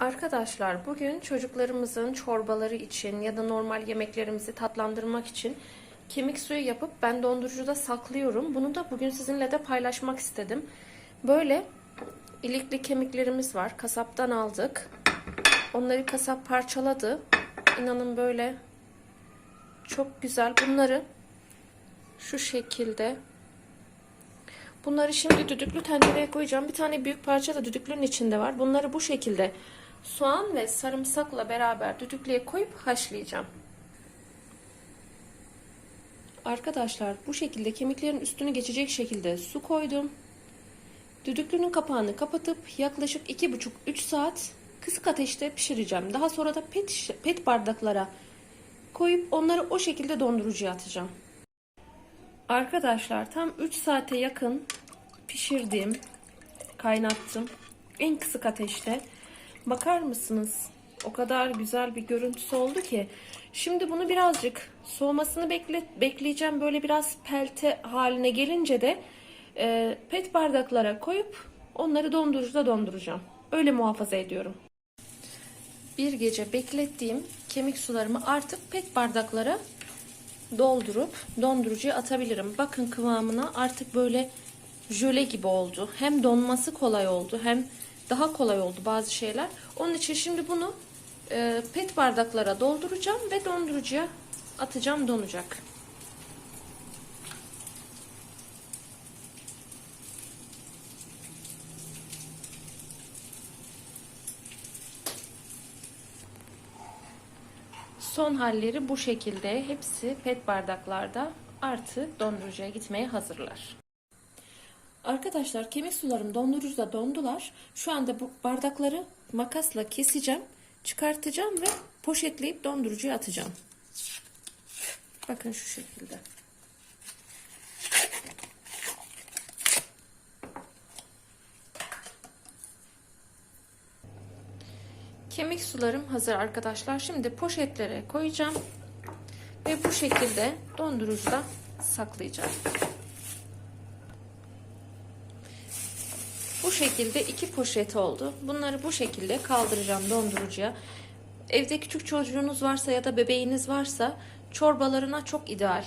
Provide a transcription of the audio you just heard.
Arkadaşlar bugün çocuklarımızın çorbaları için ya da normal yemeklerimizi tatlandırmak için kemik suyu yapıp ben dondurucuda saklıyorum. Bunu da bugün sizinle de paylaşmak istedim. Böyle ilikli kemiklerimiz var. Kasaptan aldık. Onları kasap parçaladı. İnanın böyle çok güzel. Bunları şu şekilde Bunları şimdi düdüklü tencereye koyacağım. Bir tane büyük parça da düdüklünün içinde var. Bunları bu şekilde soğan ve sarımsakla beraber düdüklüye koyup haşlayacağım. Arkadaşlar bu şekilde kemiklerin üstünü geçecek şekilde su koydum. Düdüklünün kapağını kapatıp yaklaşık 2,5-3 saat kısık ateşte pişireceğim. Daha sonra da pet, pet bardaklara koyup onları o şekilde dondurucuya atacağım. Arkadaşlar tam 3 saate yakın pişirdim, kaynattım. En kısık ateşte. Bakar mısınız? O kadar güzel bir görüntüsü oldu ki. Şimdi bunu birazcık soğumasını bekle, bekleyeceğim. Böyle biraz pelte haline gelince de e, pet bardaklara koyup onları dondurucuda donduracağım. Öyle muhafaza ediyorum. Bir gece beklettiğim kemik sularımı artık pet bardaklara doldurup dondurucuya atabilirim. Bakın kıvamına artık böyle jöle gibi oldu. Hem donması kolay oldu hem daha kolay oldu bazı şeyler. Onun için şimdi bunu e, pet bardaklara dolduracağım ve dondurucuya atacağım donacak. Son halleri bu şekilde. Hepsi pet bardaklarda artık dondurucuya gitmeye hazırlar. Arkadaşlar kemik sularım dondurucuda dondular. Şu anda bu bardakları makasla keseceğim. Çıkartacağım ve poşetleyip dondurucuya atacağım. Bakın şu şekilde. Kemik sularım hazır arkadaşlar. Şimdi poşetlere koyacağım. Ve bu şekilde dondurucuda saklayacağım. Bu şekilde iki poşet oldu. Bunları bu şekilde kaldıracağım dondurucuya. Evde küçük çocuğunuz varsa ya da bebeğiniz varsa çorbalarına çok ideal.